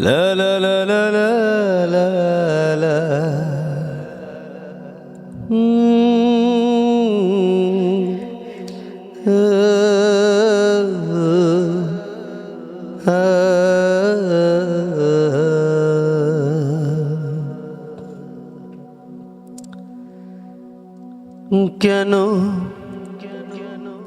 لا لا لا لا لا لا لا مم. آه. آه। কেন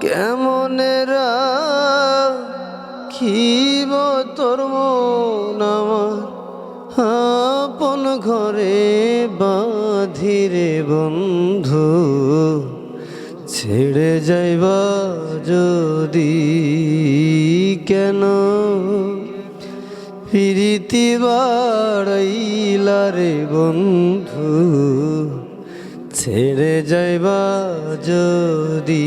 কেমনে রাখিব তোর মন আমার? আপন ঘরে বাঁধিরে বন্ধু, ছেড়ে যাইবা যদি কেন প্রীতি বাড়াইলা রে বন্ধু ছেড়ে যাইবা যদি।